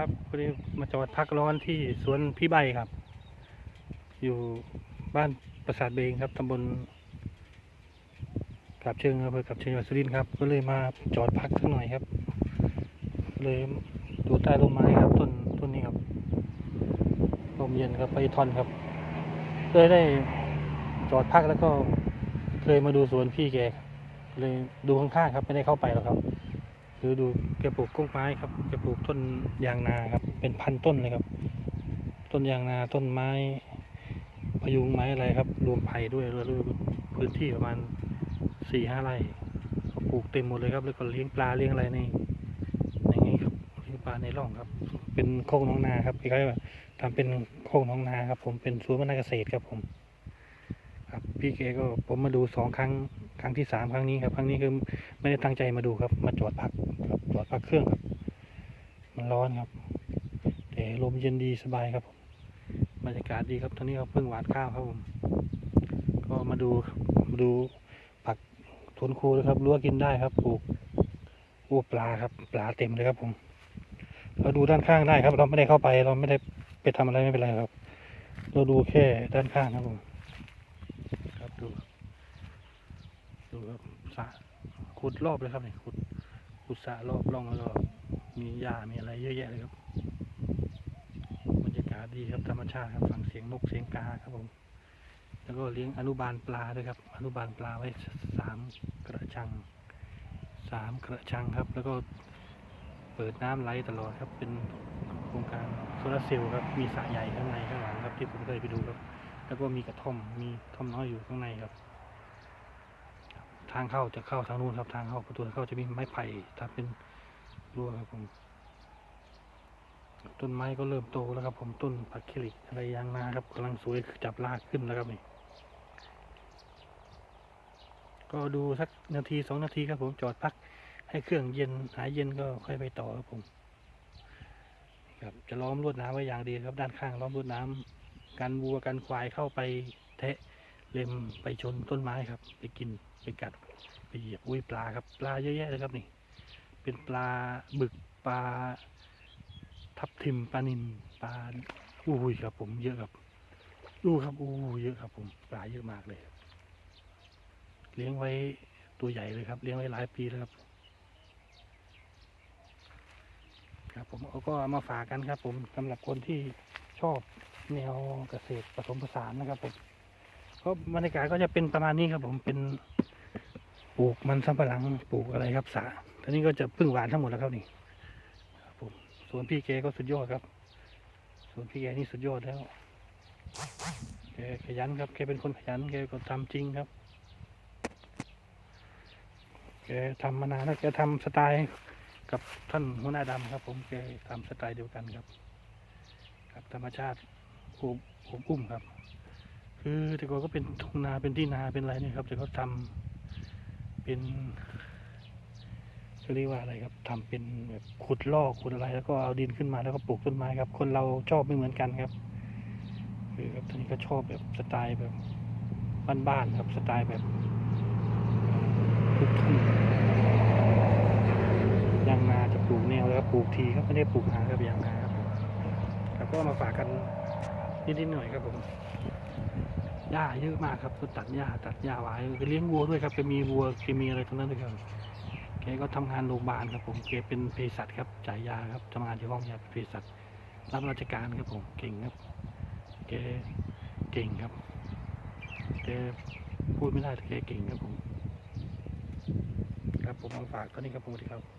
ครับพอดีมาจอดพักร้อนที่สวนพี่ใบครับ อยู่บ้านปราสาทเบงครับตำบลกับเชิงอำเภอกับเชิงจังหวัดสุรินทร์ครับ ก็เลยมาจอดพักสักหน่อยครับ เลยดูใต้ร่มไม้ครับต้นต้นนี้ครับลมเย็นครับไปทอนครับเลยได้จอดพักแล้วก็เลยมาดูสวนพี่แกครับเลยดูข้างๆครับไม่ได้เข้าไปหรอกครับ คือดูแกปลูกกล้วยไม้ครับแกปลูกต้นยางนาครับ เป็นพันต้นเลยครับ ต้นยางนาต้นไม้พยุงไม้อะไรครับ รวมไผ่ด้วยแล้วด้วยพื้นที่ประมาณสี่ห้าไร่ปลูกเต็มหมดเลยครับ แล้วก็เลี้ยงปลาเลี้ยงอะไรในในนี้ครับเลี้ยงปลาในร่องครับ เป็นโคกน้องนาครับคล้ายๆว่าทำเป็นโคกน้องนาครับ ผมเป็นสวนพนาเกษตรครับผม ครับพี่เกก็ผมมาดูสองครั้ง ครั้งที่สามครั้งนี้ครับ ครั้งนี้คือไม่ได้ตั้งใจมาดูครับ มาจอดพักครับจอดพักเครื่องครับ มันร้อนครับแต่ลมเย็นดีสบายครับบรรยากาศดีครับตอนนี้เราเพิ่งหวานข้าวครับผมก็มาดูมาดูผักสวนครูนะครับรั้วกินได้ครับปลูกปลูกปลาครับ ปลาเต็มเลยครับผม เราดูด้านข้างได้ครับ เราไม่ได้เข้าไป เราไม่ได้ไปทำอะไรไม่เป็นไรครับ เราดูแค่ด้านข้างครับผมครับดููครับสระขุดรอบเลยครับเนี่ยขุดขุดสระรอบร่องแล้วก็มีหญ้ามีอะไรเยอะแยะเลยครับบรรยากาศดีครับธรรมชาติครับฟังเสียงนกเสียงกาครับผมแล้วก็เลี้ยงอนุบาลปลาด้วยครับ อนุบาลปลาไว้สามกระชังสามกระชังครับ แล้วก็เปิดน้ำไหลตลอดครับ เป็นโครงการโซลาเซลล์ครับ มีสระใหญ่ข้างในข้างหลังครับที่ผมเคยไปดูครับ แล้วก็มีกระท่อมมีท่อมน้อยอยู่ข้างในครับางเข้าจะเข้าทางนู้นครับทางเข้าประตูเข้าจะมีไม้ไผ่ถ้าเป็นรั้วครับผมต้นไม้ก็เริ่มโตแล้วครับ ผมต้นผักคิริอะไรยางนาครับกำลังสวยจับรากขึ้นแล้วครับนี่ก็ดูสักนาทีสองนาทีครับผมจอดพัก ให้เครื่องเย็นหายเย็นก็ค่อยไปต่อครับผมครับจะล้อมลวดน้ำไว้อย่างดีครับ ด้านข้างล้อมลวดน้ำกันวัวกันควายเข้าไปแทะ เล็มไปชนต้นไม้ครับ ไปกินไปกัดไปเหยียบอุ้ยปลาครับ ปลาเยอะแยะเลยครับนี่ เป็นปลาบึกปลา ทับทิมปลานินปลาอู้ยครับ ผมเยอะครับดูครับอู้เยอะครับ ผมปลาเยอะมากเลย เลี้ยงไว้ตัวใหญ่เลยครับ เลี้ยงไว้หลายปีแล้วครับครับผมเอาก็มาฝากกันครับ ผมสำหรับคนที่ชอบแนวเกษตรผสมผสานนะครับผม ก็บรรยากาศก็จะเป็นประมาณนี้ครับผมเป็นปลูกมันสำปะหลังปลูกอะไรครับสาตอนนี้ก็จะพึ่งหวานทั้งหมดแล้วครับนี่ครับผมส่วนพี่แกก็สุดยอดครับส่วนพี่แกนี่สุดยอดแล้วแกขยันครับแกเป็นคนขยันแกก็ทำจริงครับแกทำมานานแล้วแกทำสไตล์กับท่านหัวหน้าดำครับ ผมแกทำสไตล์เดียวกันครับครับธรรมชาติโอบโอบอุ้มครับ คือแต่ก่อนก็เป็นทุ่งนาเป็นที่นาเป็นอะไรเนี่ยครับ แต่เขาทำเป็นเขาเรียกว่าอะไรครับทำเป็นแบบขุดลอกขุดอะไร แล้วก็เอาดินขึ้นมาแล้วก็ปลูกต้นไม้ครับ คนเราชอบไม่เหมือนกันครับ คือครับท่านนี้ก็ชอบแบบสไตล์แบบบ้านๆครับสไตล์แบบลูกทุ่งยางนาจะปลูกแนวแล้วก็ปลูกทีครับไม่ได้ปลูกหางครับยางนาครับครับก็มาฝากกันนิดๆหน่อยครับผม หญ้าเยอะมากครับก็ตัดหญ้าตัดหญ้าไว้เลี้ยงวัวด้วยครับจะมีวัวจะมีอะไรตรงนั้นด้วยครับแกก็ทำงานโรงพยาบาลครับผมแกเป็นเภสัชครับจ่ายยาครับทำงานที่ห้องยาเป็นเภสัชรับราชการครับผมเก่งครับแกเก่งครับแกพูดไม่ได้แต่แกเก่งครับผม ครับผมมาฝากตอนนี้ครับผมสวัสดีครับ